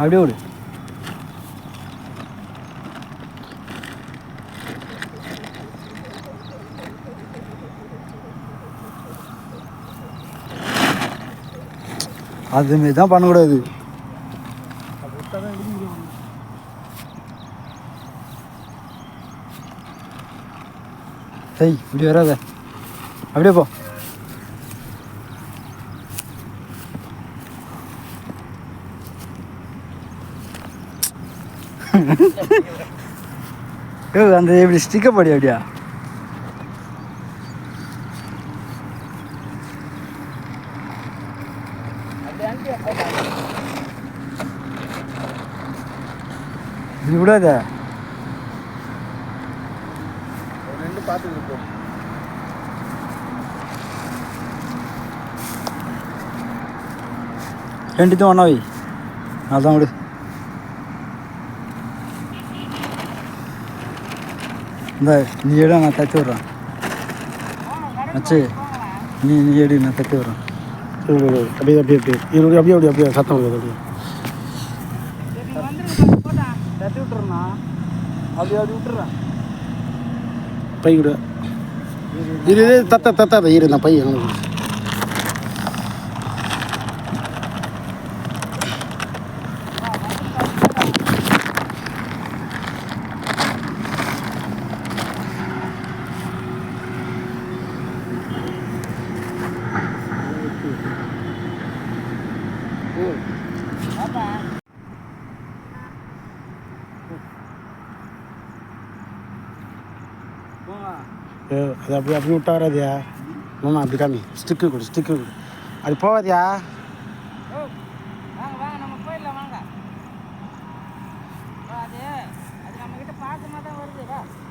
அப்படியே விடு. அதுமாரி தான் பண்ணக்கூடாது. சரி இப்படி வராத. அப்படியே போ. ஏ அந்த எப்படி ஸ்டிக்கப் படி அப்படியா இது விடாத ரெண்டு பார்த்துக்கிட்டு போ ரெண்டுத்தையும் ஒன்றா வை. அதான் விடு. இந்த நீ எடு நான் தைச்சி விட்றேன் அச்சு நீ நீ எடு நான் தைச்சி விட்றேன் அப்படியே அப்படியே அப்படியே இருபது அப்படியே அப்படியே அப்படியே சத்தம் வருது அப்படியே விட்டுறேண்ணா அப்படி அப்படி விட்டுறேன் பை கொடு இரு தத்த தத்த இரு நான் பை எங்களுக்கு அது அப்படி அப்படி விட்டா வராதியா மாமா அப்படி காமி. ஸ்டிக்கு கொடு ஸ்டிக்கு கொடு. அது போவாதியா வருது